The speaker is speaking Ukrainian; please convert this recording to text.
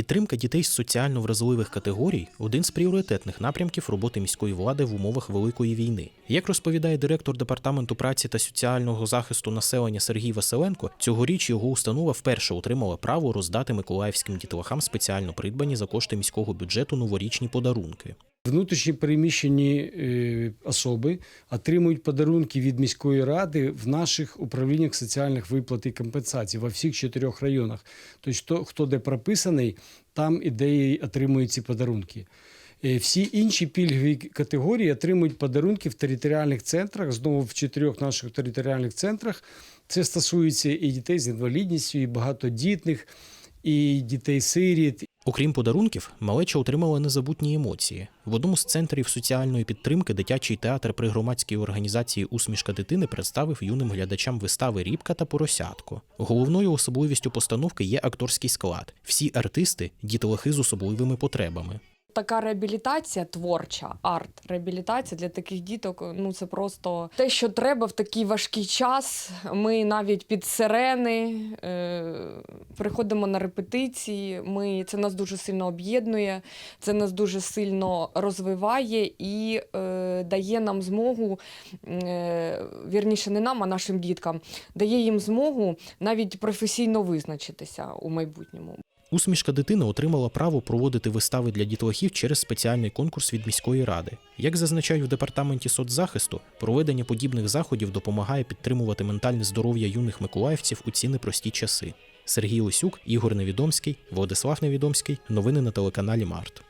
Підтримка дітей з соціально вразливих категорій один з пріоритетних напрямків роботи міської влади в умовах великої війни. Як розповідає директор департаменту праці та соціального захисту населення Сергій Василенко, цьогоріч його установа вперше отримала право роздати миколаївським дітлахам спеціально придбані за кошти міського бюджету новорічні подарунки. Внутрішні переміщені е, особи отримують подарунки від міської ради в наших управліннях соціальних виплат і компенсацій во всіх чотирьох районах. Тобто, хто, де прописаний, там іде і отримує ці подарунки. Е, Всі інші пільгові категорії отримують подарунки в територіальних центрах, знову в чотирьох наших територіальних центрах. Це стосується і дітей з інвалідністю, і багатодітних, і дітей-сиріт, Окрім подарунків, малеча отримала незабутні емоції. В одному з центрів соціальної підтримки дитячий театр при громадській організації Усмішка дитини представив юним глядачам вистави Рібка та Поросятко. Головною особливістю постановки є акторський склад. Всі артисти дітлахи з особливими потребами. Така реабілітація творча, арт-реабілітація для таких діток. Ну це просто те, що треба в такий важкий час. Ми навіть під сирени е, приходимо на репетиції. Ми це нас дуже сильно об'єднує, це нас дуже сильно розвиває і е, дає нам змогу, е, вірніше, не нам, а нашим діткам, дає їм змогу навіть професійно визначитися у майбутньому. Усмішка дитини отримала право проводити вистави для дітлахів через спеціальний конкурс від міської ради. Як зазначають в департаменті соцзахисту, проведення подібних заходів допомагає підтримувати ментальне здоров'я юних миколаївців у ці непрості часи. Сергій Лисюк, Ігор Невідомський, Владислав Невідомський. Новини на телеканалі Март.